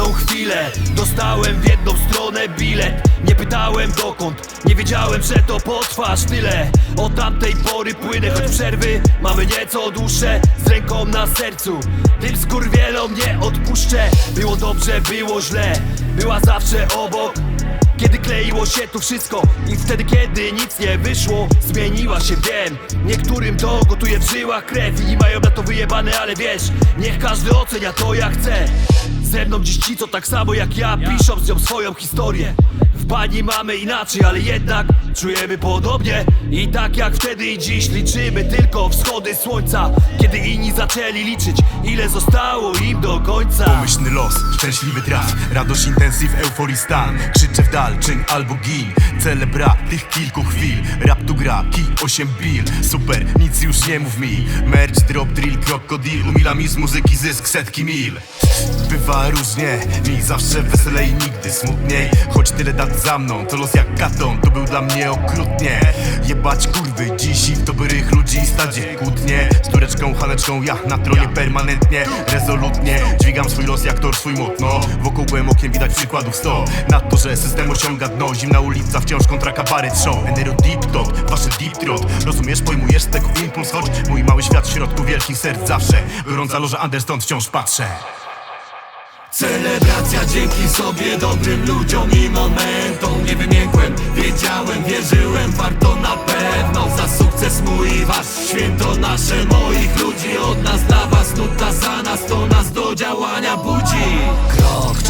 chwilę. Dostałem w jedną stronę bilet. Nie pytałem dokąd. Nie wiedziałem, że to potrwa aż tyle Od tamtej pory płynę Choć przerwy mamy nieco dłuższe. Z ręką na sercu Tym skurwielom nie odpuszczę. Było dobrze, było źle. Była zawsze obok. Kiedy kleiło się tu wszystko I wtedy kiedy nic nie wyszło Zmieniła się wiem. Niektórym to gotuje w żyłach krew I mają na to wyjebane, ale wiesz Niech każdy ocenia to jak chce Ze mną dziś ci co tak samo jak ja Piszą z nią swoją historię. W bani mamy inaczej, ale jednak Czujemy podobnie. I tak jak wtedy i dziś liczymy Tylko wschody słońca. Kiedy inni zaczęli liczyć Ile zostało im do końca. Pomyślny los, szczęśliwy traf Radość, intensyw, euforii stan. Krzyczę w dal, czyń albo gin. Celebra tych kilku chwil. Rap tu gra, kij 8 bil. Super, nic już nie mów mi. Merch, drop, drill, krokodil. Umila mi z muzyki zysk setki mil Bywa różnie, mi zawsze weselej nigdy smutniej. Choć tyle dat za mną, to los jak katon To był dla mnie okrutnie. Jebać kurwy, dziś i w dobrych ludzi stadzie kłótnie. Z tureczką, haneczką, ja na tronie permanentnie. Rezolutnie, dźwigam swój los jak tor swój mocno Wokół okiem widać przykładów sto. Na to, że system osiąga dno Zimna ulica, wciąż kontra kabaret show Enero deep talk, wasze deep throat. Rozumiesz, pojmujesz tego impuls Choć mój mały świat w środku wielkich serc zawsze. Gorąca loża Anderson wciąż patrzę Celebracja dzięki sobie, dobrym ludziom i momentom. Nie wymiękłem, wiedziałem, wierzyłem, warto na pewno. Za sukces mój i święto nasze moich ludzi Od nas dla was, nuta za nas, to nas do działania budzi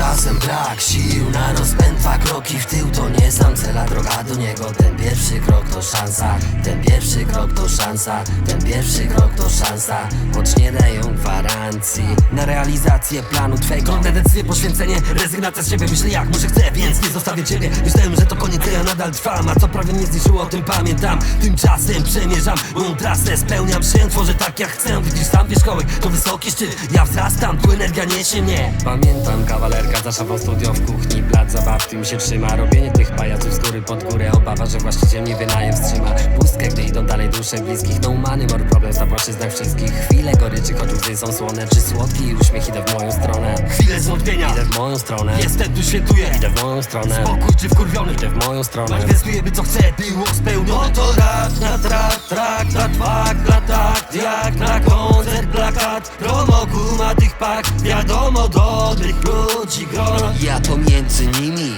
czasem brak sił na rozpęd Dwa kroki. W tył to nie sam cel, a droga do niego. Ten pierwszy krok to szansa, ten pierwszy krok to szansa. Ten pierwszy krok to szansa, choć nie dają gwarancji Na realizację planu twego. Trudne decyzje, poświęcenie, rezygnacja z siebie. Myślę jak może chcę, więc nie zostawię ciebie. Myślałem, że to koniec, ja nadal trwam A co prawie mnie zniszczyło, o tym pamiętam. Tymczasem przemierzam moją trasę Spełniam się, tworzę tak jak chcę. Widzisz sam wierzchołek, to wysoki szczyt. Ja wzrastam, tu energia niesie mnie. Pamiętam kawalerka za szafą studio w kuchni Plac zabaw, tym się trzyma. Robienie tych pajaców z góry pod górę Obawa, że właściciel mi wynajem wstrzyma. Pustkę, gdy idą dusze bliskich. No money, more problem, na płaszczyznach wszystkich. Chwile goryczy, choć łzy są słone Czy słodki uśmiech idę w moją stronę. Chwilę zwątpienia, Idę w moją stronę. Jestem tu świętuję. Idę w moją stronę. Spokój czy wkurwiony, Idę w moją stronę. Manifestuję by co chcę, było spełnione to rak na trak, trak na twak, na takt Jak na koncert, plakat. Promo guma tych pak. Wiadomo dobrych ludzi grono Ja pomiędzy nimi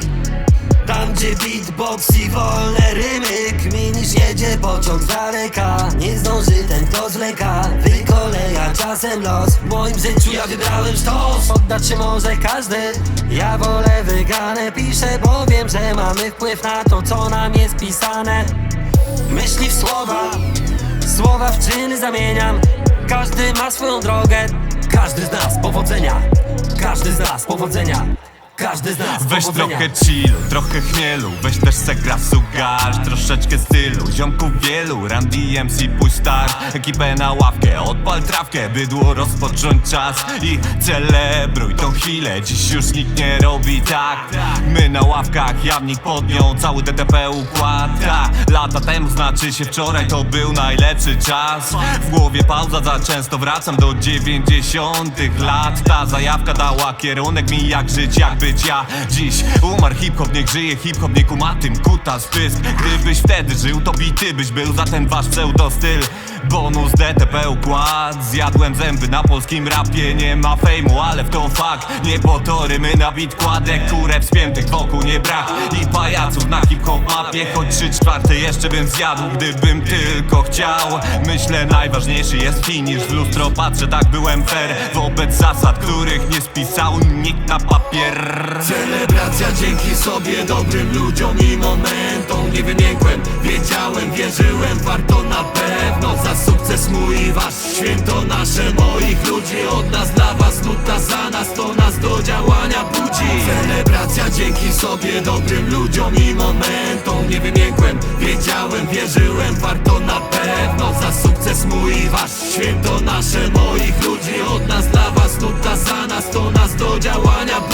tam gdzie beatbox i wolne rymy Kminisz jedzie pociąg z daleka Nie zdąży ten kto zwleka Wykoleja czasem los. W moim życiu ja wybrałem sztos Oddać się może każdy. Ja wolę wyganę Piszę, bo wiem, że mamy wpływ na to co nam jest pisane. Myśli w słowa Słowa w czyny zamieniam. Każdy ma swoją drogę Każdy z nas powodzenia. Każdy z nas powodzenia Każdy z nas Weź powodzenia. trochę chillu, trochę chmielu Weź też se sugar, troszeczkę stylu Ziomków wielu, Randy MC pójść start Ekipę na ławkę, odpal trawkę Bydło rozpocząć czas i celebruj tą chwilę Dziś już nikt nie robi tak. My na ławkach, jamnik pod nią Cały DTP układa. Lata temu znaczy się wczoraj To był najlepszy czas. W głowie pauza, za często wracam do dziewięćdziesiątych lat. Ta zajawka dała kierunek mi jak żyć, jak być ja. Dziś umarł hip-hop, niech żyje hip-hop, nie kuma tym kutas pysk Gdybyś wtedy żył, to bity byś był za ten wasz pseudostyl. Bonus DTP układ Zjadłem zęby na polskim rapie. Nie ma fejmu, ale w to fakt. Nie po to rymy na bit kładę Kurek spiętych wokół nie brak. I pajaców na hip-hop mapie Choć trzy czwarte jeszcze bym zjadł Gdybym tylko chciał. Myślę najważniejszy jest finish W lustro patrzę, tak byłem fair. Wobec zasad, których nie spisał nikt na papier Celebracja dzięki sobie, dobrym ludziom i momentom. Nie wymiękłem, wiedziałem, wierzyłem, warto na pewno. Za sukces mój i wasz, święto nasze, moich ludzi. Od nas dla was, nutta za nas, to nas do działania budzi. Celebracja dzięki sobie, dobrym ludziom i momentom. Nie wymiękłem, wiedziałem, wierzyłem, warto na pewno. Za sukces mój i wasz, święto nasze, moich ludzi. Od nas dla was, nutta za nas, to nas do działania budzi.